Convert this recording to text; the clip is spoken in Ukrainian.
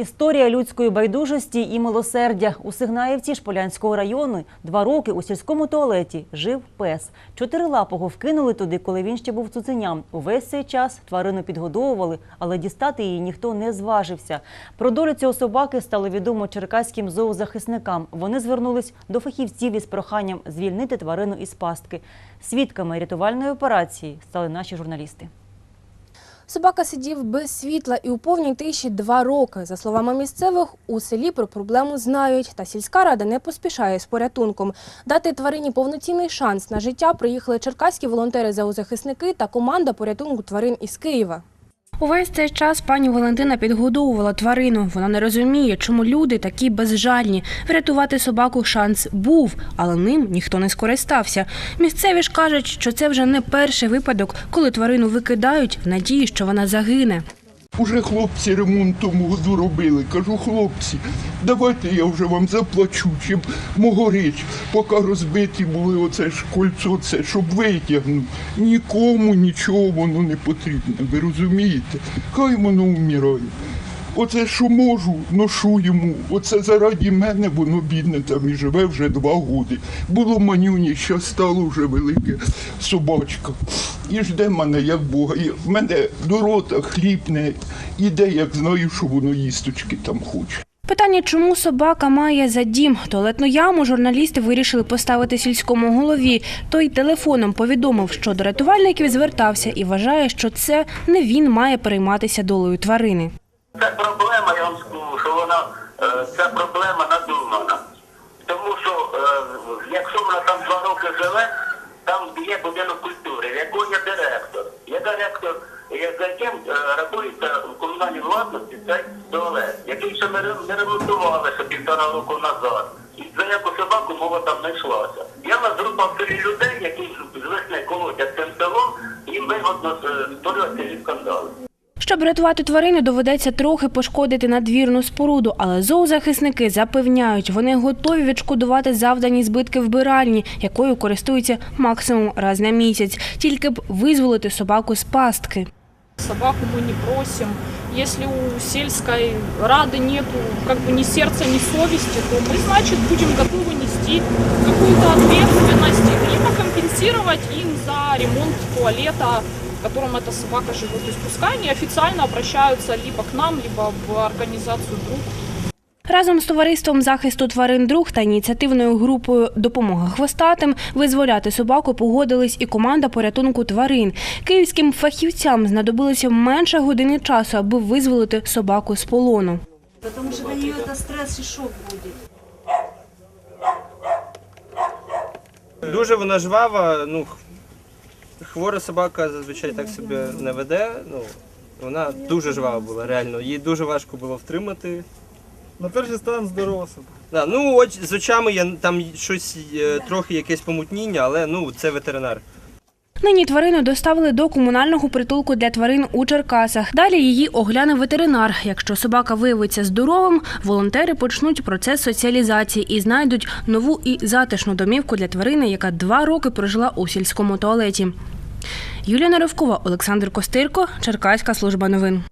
Історія людської байдужості і милосердя. У Сигнаївці Шполянського району два роки у сільському туалеті жив пес. Чотирилапого вкинули туди, коли він ще був цуценям. Увесь цей час тварину підгодовували, але дістати її ніхто не зважився. Про долю цього собаки стало відомо черкаським зоозахисникам. Вони звернулись до фахівців із проханням звільнити тварину із пастки. Свідками рятувальної операції стали наші журналісти. Собака сидів без світла і у повній тиші два роки. За словами місцевих, у селі про проблему знають, та сільська рада не поспішає з порятунком. Дати тварині повноцінний шанс на життя приїхали черкаські волонтери-зоозахисники та команда порятунку тварин із Києва. Увесь цей час пані Валентина підгодовувала тварину. Вона не розуміє, чому люди такі безжальні. Врятувати собаку шанс був, але ним ніхто не скористався. Місцеві ж кажуть, що це вже не перший випадок, коли тварину викидають в надії, що вона загине. Уже хлопці ремонт тому робили. Кажу, хлопці, давайте я вже вам заплачу, щоб мого річ, поки розбиті були оце ж кольцо, це, щоб витягнув. Нікому нічого воно не потрібно. Ви розумієте? Хай воно вмирає. Оце, що можу, ношу йому. Оце заради мене воно бідне там і живе вже два роки. Було манюні, що стало вже велике собачка. І жде мене, як Бога. І в мене до рота хліб не іде, як знаю, що воно їсточки там хоче. Питання, чому собака має за дім туалетну яму, журналісти вирішили поставити сільському голові. Той телефоном повідомив, що до рятувальників звертався і вважає, що це не він має перейматися долею тварини. Це проблема, я вам скажу, що вона е, ця проблема надумана. Тому що е, якщо вона там два роки живе, там є будинок культури, в директор. Є директор, е, за яким е, рахується в комунальній власності цей туалет, який ще не ре- ремонтували півтора року назад. І за яку собаку мова там не йшлася. Я вас група в людей, які з весни колотять цим селом, їм вигодно е, створювати ці скандали. Щоб рятувати тварину, доведеться трохи пошкодити надвірну споруду, але зоозахисники запевняють, вони готові відшкодувати завдані збитки вбиральні, якою користуються максимум раз на місяць, тільки б визволити собаку з пастки. Собаку мы не просим. Если у сельской рады нету как бы ни сердца, ни совести, то мы, значит, будем готовы нести какую-то ответственность, либо компенсировать им за ремонт туалета, в котором эта собака живет. То есть пускай они официально обращаются либо к нам, либо в организацию «Друг». Разом з товариством захисту тварин друг та ініціативною групою Допомога хвостатим визволяти собаку погодились і команда порятунку тварин. Київським фахівцям знадобилося менше години часу, аби визволити собаку з полону. Потому что для нее это стресс и шок будет. Дуже вона жвава, ну хвора собака зазвичай так себе не веде. Ну, вона дуже жвава була, реально. Її дуже важко було втримати. На перший стан здорова собака. Да, ну, оч, з очами я там щось е, трохи якесь помутніння, але ну це ветеринар. Нині тварину доставили до комунального притулку для тварин у Черкасах. Далі її огляне ветеринар. Якщо собака виявиться здоровим, волонтери почнуть процес соціалізації і знайдуть нову і затишну домівку для тварини, яка два роки прожила у сільському туалеті. Юлія Наровкова, Олександр Костирко, Черкаська служба новин.